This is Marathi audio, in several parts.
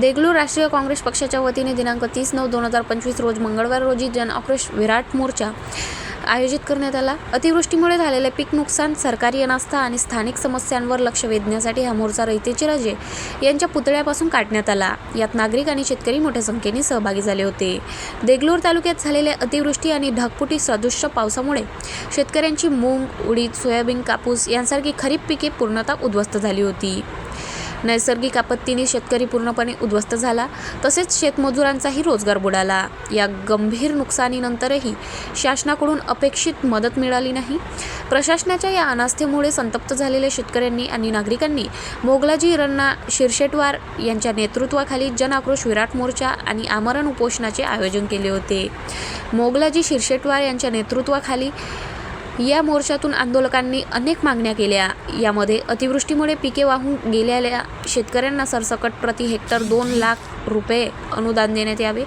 देगलूर राष्ट्रीय काँग्रेस पक्षाच्या वतीने दिनांक तीस नऊ दोन हजार पंचवीस रोज मंगळवार रोजी जन आक्रोश विराट मोर्चा आयोजित करण्यात आला. अतिवृष्टीमुळे झालेले पीक नुकसान सरकारी अनास्था आणि स्थानिक समस्यांवर लक्ष वेधण्यासाठी हा मोर्चा रयतेचे राजे यांच्या पुतळ्यापासून काढण्यात आला. यात नागरिक आणि शेतकरी मोठ्या संख्येने सहभागी झाले होते. देगलूर तालुक्यात झालेल्या अतिवृष्टी आणि ढगपुटी सदृश्य पावसामुळे शेतकऱ्यांची मूग उडीद सोयाबीन कापूस यांसारखी खरीप पिके पूर्णतः उद्ध्वस्त झाली होती. नैसर्गिक आपत्तीने शेतकरी पूर्णपणे उद्ध्वस्त झाला. तसेच शेतमजुरांचाही रोजगार बुडाला. या गंभीर नुकसानीनंतरही शासनाकडून अपेक्षित मदत मिळाली नाही. प्रशासनाच्या या अनास्थेमुळे संतप्त झालेल्या शेतकऱ्यांनी आणि नागरिकांनी मोगलाजी रन्ना शिरशेटवार यांच्या नेतृत्वाखाली जन आक्रोश विराट मोर्चा आणि आमरण उपोषणाचे आयोजन केले होते. मोगलाजी शिरशेटवार यांच्या नेतृत्वाखाली या मोर्चातून आंदोलकांनी अनेक मागण्या केल्या. यामध्ये अतिवृष्टीमुळे पिके वाहून गेलेल्या शेतकऱ्यांना सरसकट प्रति हेक्टर दोन लाख रुपये अनुदान देण्यात यावे.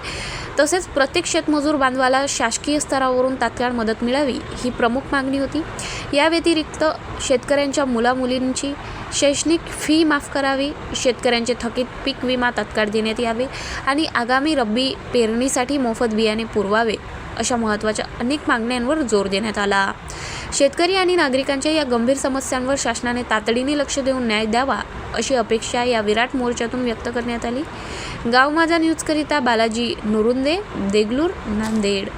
तसेच प्रत्येक शेतमजूर बांधवाला शासकीय स्तरावरून तात्काळ मदत मिळावी ही प्रमुख मागणी होती. या व्यतिरिक्त शेतकऱ्यांच्या मुलामुलींची शैक्षणिक फी माफ करावी शेतकऱ्यांचे थकीत पीक विमा तात्काळ देण्यात यावे आणि आगामी रब्बी पेरणीसाठी मोफत बियाणे पुरवावे. अशा महत्त्वाच्या अनेक मागण्यांवर जोर देण्यात आला. शेतकरी आणि नागरिकांच्या या गंभीर समस्यांवर शासनाने तातडीने लक्ष देऊन न्याय द्यावा अशी अपेक्षा या विराट मोर्चातून व्यक्त करण्यात आली. गाव माझा न्यूजकरिता बालाजी नुरुंदे देगलूर नांदेड.